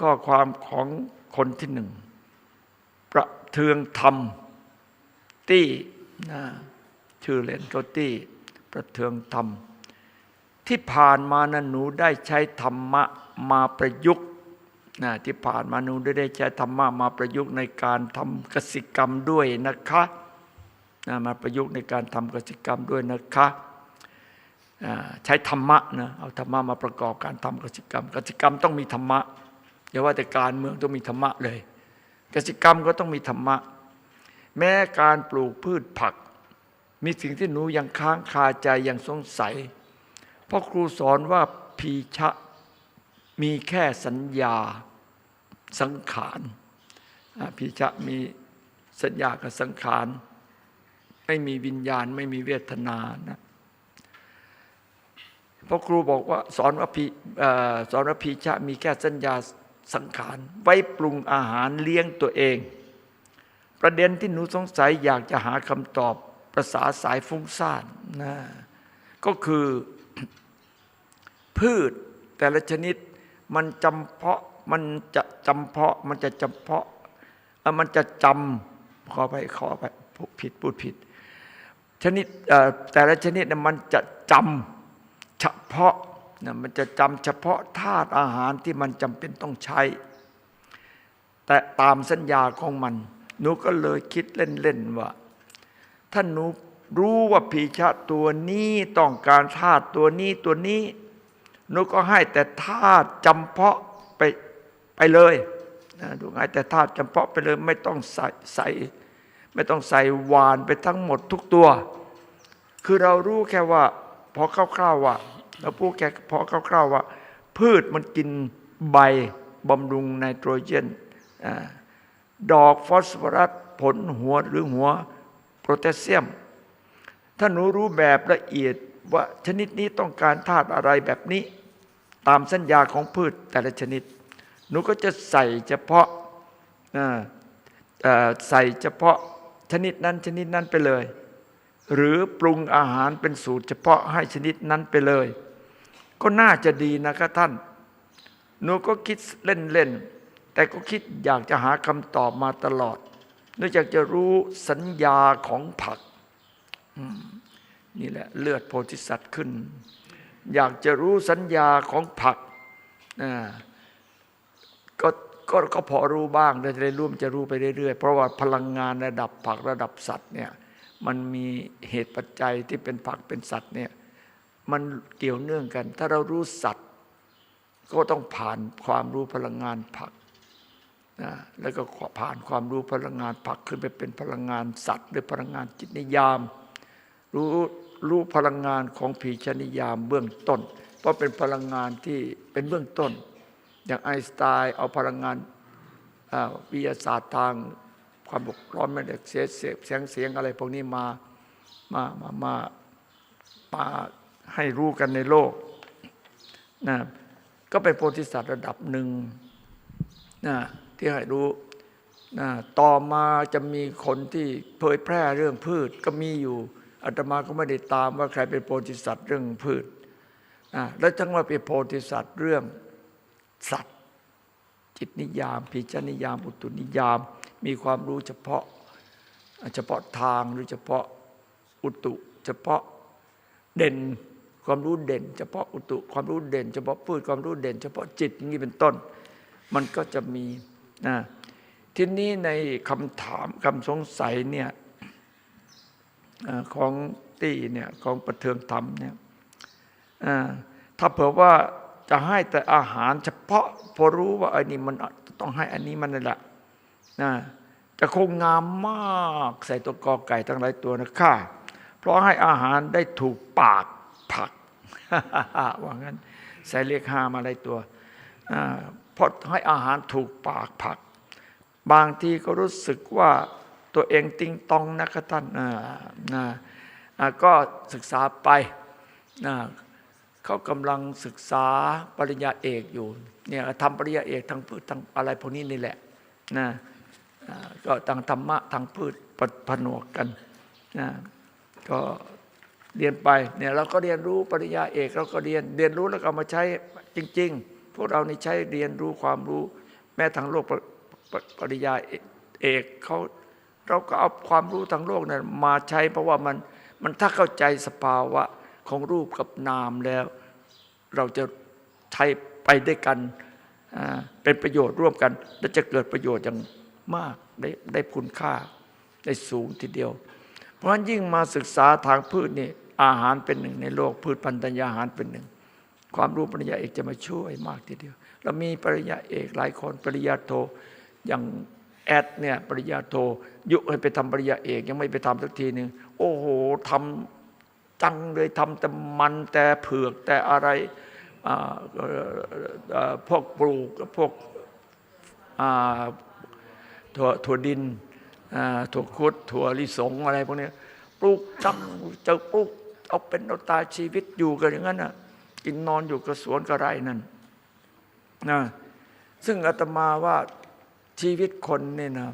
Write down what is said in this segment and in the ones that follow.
ข้อความของคนที่หนึ่ง ประเทืองธรรม ตี้นะชื่อเล่นก็ตี้ ประเทืองธรรม ที่ผ่านมานะหนูได้ใช้ธรรมะมาประยุกต์นะที่ผ่านมาหนูได้ใช้ธรรมะมาประยุกต์ในการทำกสิกรรมด้วยนะคะนะมาประยุกต์ในการทำกสิกรรมด้วยนะคะใช้ธรรมะนะเอาธรรมะมาประกอบการทำกสิกรรมกสิกรรมต้องมีธรรมะ อย่าว่าแต่การเมืองต้องมีธรรมะเลยกสิกรรมก็ต้องมีธรรมะ แม้การปลูกพืชผัก มีสิ่งที่หนูยังค้างคาใจยังสงสัย เพราะครูสอนว่าพีชะมีแค่สัญญาสังขารพีชะมีสัญญากับสังขาร ไม่มีวิญญาณไม่มีเวทนานะเพราะครูบอกว่าสอนว่าพีสอนว่าพีชะมีแค่สัญญา สังขาร ไว้ปรุงอาหารเลี้ยงตัวเอง ประเด็นที่หนูสงสัยอยากจะหาคำตอบภาษาสายฟุ้งซ่านนะก็คือ พืชแต่ละชนิดมันจำเพาะมันจะจำเพาะมันจะจำเพาะเอ่อมันจะจำขอไปขอไปผิดพูดผิด ชนิดเอ่อแต่ละชนิดน่ะมันจะจำเฉพาะ นะมันจะจำเฉพาะธาตุอาหารที่มันจำเป็นต้องใช้ แต่ตามสัญญาของมัน หนูก็เลยคิดเล่นๆว่าถ้าหนูรู้ว่าผีชะตัวนี้ต้องการธาตุตัวนี้ตัวนี้หนูก็ให้แต่ธาตุจำเพาะไปไปเลยนะดูให้แต่ธาตุจำเพาะไปเลยไม่ต้องใส่ใส่ไม่ต้องใส่หวานไปทั้งหมดทุกตัว คือเรารู้แค่ว่าพอคร่าวๆว่า เราพูดแค่พอคร่าวๆว่า พืชมันกินใบบำรุงไนโตรเจนอดอกฟอสฟอรัสผลหัวหรือหัวโพแทสเซียม ถ้าหนูรู้แบบละเอียดว่าชนิดนี้ต้องการธาตุอะไรแบบนี้ ตามสัญญาของพืชแต่ละชนิด หนูก็จะใส่เฉพาะาใส่เฉพาะชนิดนั้นชนิดนั้นไปเลย หรือปรุงอาหารเป็นสูตรเฉพาะให้ชนิดนั้นไปเลย ก็น่าจะดีนะครับท่าน หนูก็คิดเล่นๆ แต่ก็คิดอยากจะหาคำตอบมาตลอดเนื่องจากจะรู้สัญญาของผัก นี่แหละเลือดโพธิสัตว์ขึ้น อยากจะรู้สัญญาของผักก็ก็ก็พอรู้บ้างแต่จะได้ร่วมจะรู้ไปเรื่อยๆ เพราะว่าพลังงานระดับผักระดับสัตว์เนี่ยมันมีเหตุปัจจัยที่เป็นผักเป็นสัตว์เนี่ย มันเกี่ยวเนื่องกัน ถ้าเรารู้สัตว์ ก็ต้องผ่านความรู้พลังงานผักนะแล้วก็ผ่านความรู้พลังงานผักขึ้นไปเป็นพลังงานสัตว์ หรือพลังงานจิตนิยาม รู้รู้พลังงานของผีชนิยามเบื้องต้น เพราะเป็นพลังงานที่เป็นเบื้องต้น อย่างไอน์สไตน์เอาพลังงานอ่าวิทยาศาสตร์ทางความบกพร้อนแม่เหล็กเสียเสียงเสียงเสียงอะไรพวกนี้มามามามามา ให้รู้กันในโลกนะก็เป็นโพธิสัตว์ระดับหนึ่งนะที่ให้รู้นะต่อมาจะมีคนที่เผยแพร่เรื่องพืชก็มีอยู่อาตมาก็ไม่ได้ตามว่าใครเป็นโพธิสัตว์เรื่องพืชนะแล้วทั้งว่าเป็นโพธิสัตว์เรื่องสัตว์ จิตนิยามพิจนิยามอุตุนิยาม มีความรู้เฉพาะ เฉพาะทางหรือเฉพาะอุตุ เฉพาะเด่น ความรู้เด่น เฉพาะอุตุ ความรู้เด่น เฉพาะพืชความรู้เด่น เฉพาะจิตอย่างนี้เป็นต้น มันก็จะมีนะทีนี้ในคำถามคำสงสัยเนี่ยของตีเนี่ยของประเทืองธรรมเนี่ยถ้าเผื่อว่าจะให้แต่อาหาร เฉพาะพอรู้ว่าไอ้นี่มันต้องให้อันนี้มันนั่นแหละนะจะคงงามมากใส่ตัวกอไก่ทั้งหลายตัวนะค่ะเพราะให้อาหารได้ถูกปากผัก ว่างั้น ใส่เลขห้ามาหลายตัวเพราะให้อาหารถูกปากผัก บางทีก็รู้สึกว่าตัวเองติงตองนะครับท่านนะก็ศึกษาไปนะเขากำลังศึกษาปริญญาเอกอยู่เนี่ยทำปริญญาเอกทางพืชทางอะไรพวกนี้นี่แหละนะก็ทางธรรมะทางพืชปะผนวกกันนะก็ เรียนไปเนี่ยเราก็เรียนรู้ปริญญาเอกเราก็เรียนเรียนรู้แล้วก็มาใช้จริง ๆ พวกเรานี่ใช้เรียนรู้ความรู้ แม้ทางโลกปปริญญาเอกเขาเราก็เอาความรู้ทางโลกนั้นมาใช้เพราะว่ามันมันถ้าเข้าใจสภาวะของรูปกับนามแล้ว เราจะใช้ไปด้วยกันเป็นประโยชน์ร่วมกัน และจะเกิดประโยชน์อย่างมากได้ได้คุณค่าได้สูงทีเดียว เพราะฉะนั้นยิ่งมาศึกษาทางพืชนี่ อาหารเป็นหนึ่งในโลก พืชพันธัญญาหารเป็นหนึ่ง ความรู้ปริญญาเอกจะมาช่วยมากทีเดียว เรามีปริญญาเอกหลายคนปริญญาโทอย่างแอดเนี่ยปริญญาโท ยุให้ไปทำปริญญาเอกยังไม่ไปทำสักทีหนึ่งโอ้โหทำจังเลยทำแต่มันแต่เผือกแต่อะไรพวกปลูกพวกถั่วถั่วดินถั่วคุดถั่วลิสงอะไรพวกนี้ปลูกจังจะปลูก เอาเป็นเอาตายชีวิตอยู่กันอย่างนั้นน่ะกินนอนอยู่กับสวนกับไร่นั่นนะซึ่งอาตมาว่าชีวิตคนเนี่ยนะ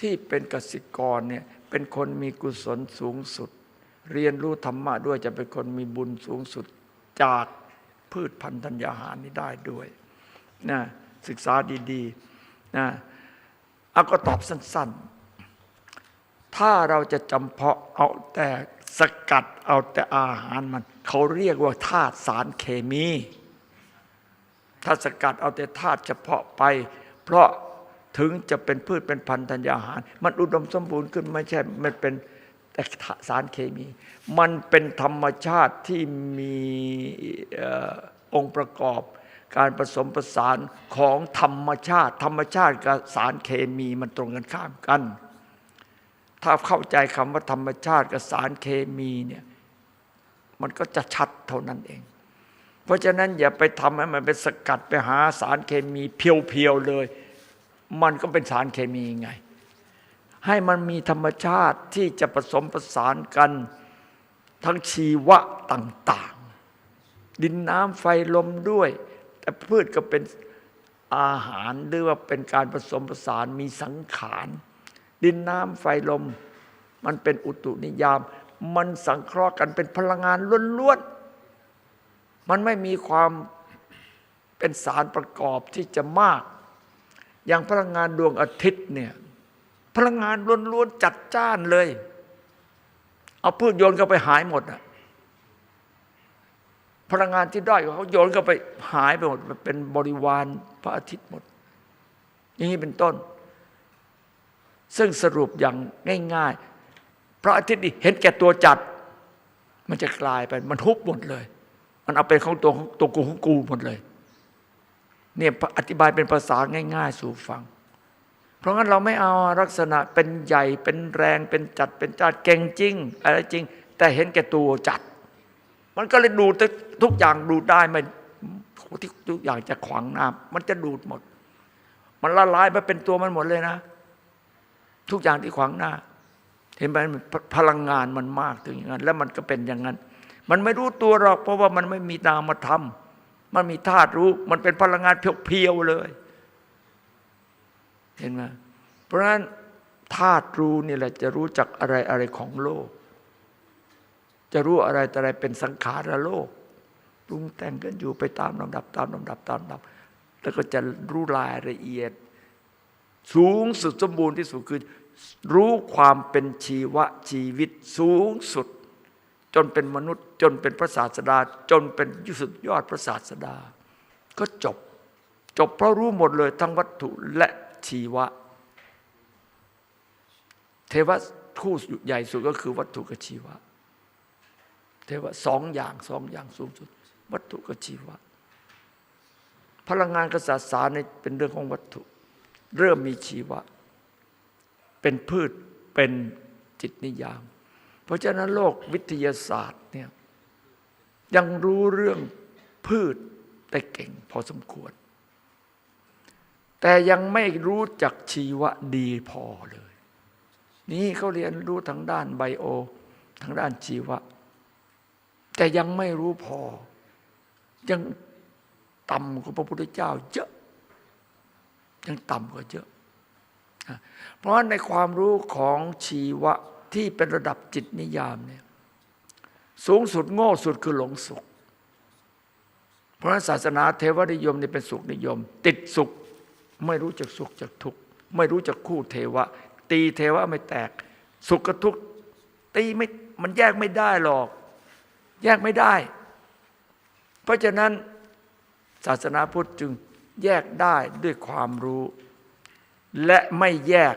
ที่เป็นกสิกรเนี่ยเป็นคนมีกุศลสูงสุด เรียนรู้ธรรมะด้วยจะเป็นคนมีบุญสูงสุดจากพืชพันธุ์ธัญญาหารนี้ได้ด้วยนะศึกษาดีๆนะเอาก็ตอบสั้น ๆ ถ้าเราจะจำเพาะเอาแต่ สกัดเอาแต่อาหารมัน เขาเรียกว่าธาตุสารเคมี ถ้าสกัดเอาแต่ธาตุเฉพาะไป เพราะถึงจะเป็นพืชเป็นพันธุ์ธัญญาหาร มันอุดมสมบูรณ์ขึ้นไม่ใช่มันเป็นแต่สารเคมี มันเป็นธรรมชาติที่มีอองค์ประกอบ การผสมผสานของธรรมชาติ ธรรมชาติกับสารเคมีมันตรงกันข้ามกัน ถ้าเข้าใจคำว่าธรรมชาติกับสารเคมีเนี่ยมันก็จะชัดเท่านั้นเอง เพราะฉะนั้นอย่าไปทำให้มันเป็นสกัดไปหาสารเคมีเพียวๆเลย มันก็เป็นสารเคมีไง ให้มันมีธรรมชาติที่จะผสมผสานกัน ทั้งชีวะต่างๆ ดินน้ำไฟลมด้วย แต่พืชก็เป็นอาหารหรือว่าเป็นการผสมผสานมีสังขาร ดินน้ำไฟลม มันเป็นอุตุนิยาม มันสังเคราะห์กันเป็นพลังงานล้วนๆ มันไม่มีความเป็นสารประกอบที่จะมาก อย่างพลังงานดวงอาทิตย์เนี่ยพลังงานล้วนๆจัดจ้านเลย เอาพืชโยนเข้าไปหายหมดอะพลังงานที่ด้อยกว่าเขาโยนเข้าไปหายไปหมดเป็นบริวารพระอาทิตย์หมด อย่างนี้เป็นต้น ซึ่งสรุปอย่างง่าย ๆ พระอาทิตย์นี่เห็นแก่ตัวจัด มันจะกลายไปมันทุบหมดเลย มันเอาเป็นของตัวของตัวกูของกูหมดเลยเนี่ยอธิบายเป็นภาษาง่าย ๆ สู่ฟัง เพราะงั้นเราไม่เอาลักษณะเป็นใหญ่เป็นแรงเป็นจัดเป็นจัดเก่งจริงอะไรจริง แต่เห็นแก่ตัวจัด มันก็เลยดูดทุกอย่างดูดได้ไม่ที่ทุกอย่างจะขวางน้ำมันจะดูดหมด มันละลายมาเป็นตัวมันหมดเลยนะ ทุกอย่างที่ขวางหน้า เห็นไหมพลังงานมันมากถึงอย่างนั้น แล้วมันก็เป็นอย่างนั้น มันไม่รู้ตัวหรอกเพราะว่ามันไม่มีนามธรรมมันมีธาตุรู้ มันเป็นพลังงานเพียวๆเลย เห็นไหมเพราะฉะนั้นธาตุรู้นี่แหละจะรู้จักอะไรอะไรของโลก จะรู้อะไรแต่อะไรเป็นสังขารโลกปรุงแต่งกันอยู่ไปตามลำดับ ตามลำดับตามลำดับ แล้วก็จะรู้รายละเอียด สูงสุดสมบูรณ์ที่สุดคือ รู้ความเป็นชีวะชีวิตสูงสุด จนเป็นมนุษย์ จนเป็นพระศาสดา จนเป็นยุสุดยอดพระศาสดา ก็จบ จบเพราะรู้หมดเลยทั้งวัตถุและชีวะ เทวะคู่ใหญ่สุดก็คือวัตถุกับชีวะ เทวะสองอย่างสองอย่างสูงสุด วัตถุกับชีวะ พลังงานกษัตริย์สารนี่เป็นเรื่องของวัตถุ เริ่มมีชีวะ เป็นพืชเป็นจิตนิยาม เพราะฉะนั้นโลกวิทยาศาสตร์เนี่ยยังรู้เรื่องพืชได้เก่งพอสมควร แต่ยังไม่รู้จักชีวะดีพอเลย นี่เขาเรียนรู้ทางด้านไบโอ ทางด้านชีวะ แต่ยังไม่รู้พอ ยังต่ำกว่าพระพุทธเจ้าเยอะ ยังต่ำกว่าเยอะ เพราะในความรู้ของชีวะที่เป็นระดับจิตนิยามเนี่ยสูงสุดโง่สุดคือหลงสุข เพราะศาสนาเทวนิยมนี่เป็นสุขนิยม ติดสุขไม่รู้จักสุขจากทุกข์ไม่รู้จักคู่เทวะ ตีเทวะไม่แตก สุขกับทุกข์ตีไม่มันแยกไม่ได้หรอก แยกไม่ได้ เพราะฉะนั้นศาสนาพุทธจึงแยกได้ด้วยความรู้ และไม่แยก